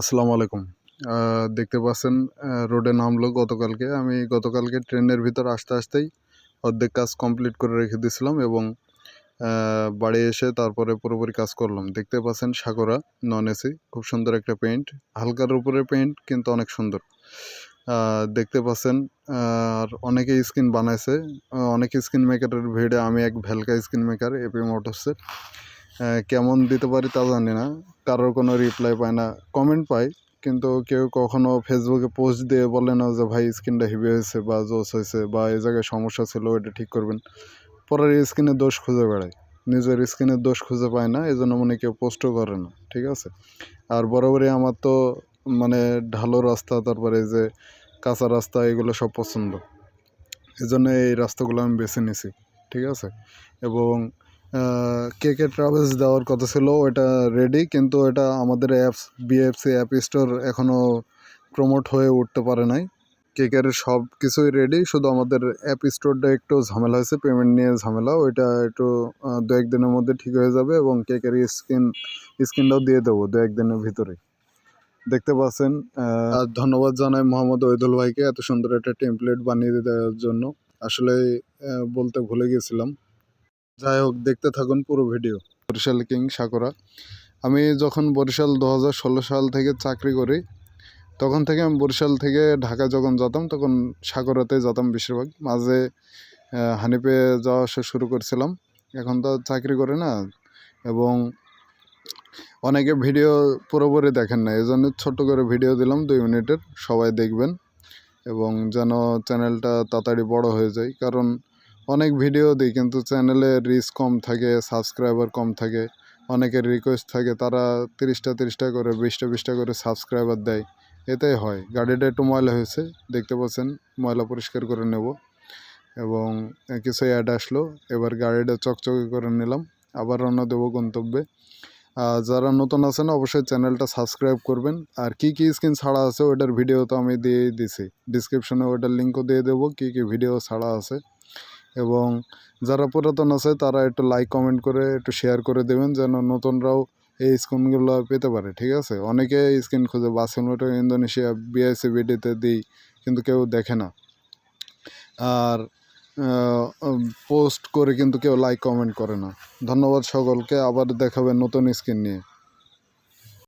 আসসালামু আলাইকুম। দেখতে পাচ্ছেন রোডে নামলো গতকালকে। আমি গতকালকে ট্রেনের ভিতর আসতে আসতেই অর্ধেক কাজ কমপ্লিট করে রেখে দিয়েছিলাম এবং বাড়ি এসে তারপরে পুরোপুরি কাজ করলাম। দেখতে পাচ্ছেন সাগরা নন এসি খুব সুন্দর একটা পেন্ট হালকার উপরে পেইন্ট কিন্তু অনেক সুন্দর। দেখতে পাচ্ছেন আর অনেকে স্কিন বানাইছে। অনেক স্কিন মেকারের ভিড়ে আমি এক ভ্যালকা স্কিন মেকার এপি মোটরসের কেমন দিতে পারি তা জানি না। কারোর কোনো রিপ্লাই পায় না। কমেন্ট পাই কিন্তু কেউ কখনো ফেসবুকে পোস্ট দিয়ে বলে না যে, ভাই স্কিনটা হেভি হয়েছে বা জোস হয়েছে বা এই জায়গায় সমস্যা ছিল, ওইটা ঠিক করবেন। পরের স্কিনের দোষ খুঁজে বেড়ায়। নিজের স্কিনের দোষ খুঁজে পায় না এই জন্য মনে কেউ পোস্টও করে না, ঠিক আছে? আর বরাবরই আমার তো মানে ঢালো রাস্তা, তারপরে যে কাঁচা রাস্তা, এগুলো সব পছন্দ। এই জন্য এই রাস্তাগুলো আমি বেছে নিছি, ঠিক আছে? এবং কে ট্রাভেলস দেওয়ার কথা ছিল ওটা রেডি কিন্তু এটা আমাদের অ্যাপস বিএফসি অ্যাপ স্টোর এখনও প্রমোট হয়ে উঠতে পারে নাই। কেকের সব কিছুই রেডি শুধু আমাদের অ্যাপ স্টোরটা একটু ঝামেলা হয়েছে পেমেন্ট নিয়ে ঝামেলা, ওইটা একটু দু একদিনের মধ্যে ঠিক হয়ে যাবে এবং কেকের স্ক্রিন স্ক্রিনটাও দিয়ে দেবো দু একদিনের ভিতরে। দেখতে পাচ্ছেন আর ধন্যবাদ জানাই মোহাম্মদ ওয়েদুল ভাইকে এত সুন্দর একটা টেমপ্লেট বানিয়ে দেওয়ার জন্য। আসলে বলতে ভুলে গেছিলাম। যাই হোক, দেখতে থাকুন পুরো ভিডিও। Barishal king sakura. আমি যখন বরিশাল দু হাজার ষোলো সাল থেকে চাকরি করি, তখন থেকে আমি বরিশাল থেকে ঢাকা যখন যেতাম, তখন সাগরাতে যেতাম বেশিরভাগ। মাঝে হানিপে যাওয়া আসা শুরু করছিলাম। এখন তো চাকরি করে না এবং অনেকে ভিডিও পুরোপুরি দেখেন না। এই জন্য ছোট্ট করে ভিডিও দিলাম দুই মিনিটের। সবাই দেখবেন এবং যেন চ্যানেলটা তাড়াতাড়ি বড় হয়ে যায়। কারণ অনেক ভিডিও দিই, কিন্তু চ্যানেলে রিচ কম থাকে সাবস্ক্রাইবার কম থাকে। অনেকের রিকোয়েস্ট থাকে, তারা তিরিশটা তিরিশটা করে, বিশটা বিশটা করে সাবস্ক্রাইবার দেয়। এটাই হয়। গাড়িটা একটু ময়লা হয়েছে, দেখতে পাচ্ছেন, ময়লা পরিষ্কার করে নেব। এবং কিছু অ্যাড আসলো, এবার গাড়িটা চকচকে করে নিলাম। আবার রওনা দেবো গন্তব্যে। যারা নতুন আছেন, অবশ্যই চ্যানেলটা সাবস্ক্রাইব করবেন। আর কি কি স্ক্রিন ছাড়া আছে, ওটার ভিডিও তো আমি দিয়েই দিছি। ডিসক্রিপশনে ওটার লিঙ্কও দিয়ে দেবো, কি কি ভিডিও ছাড়া আছে। এবং যারা পুরাতন আছে, তারা একটু লাইক কমেন্ট করে, একটু শেয়ার করে দেবেন যেন নতুনরাও এই স্কিনগুলো পেতে পারে, ঠিক আছে? অনেকে স্কিন খুঁজে বাসেলমেটো ইন্দোনেশিয়া বিআইসি বিডিতে দিই, কিন্তু কেউ দেখে না। আর পোস্ট করে কিন্তু কেউ লাইক কমেন্ট করে না। ধন্যবাদ সকলকে, আবার দেখাবে নতুন স্কিন নিয়ে।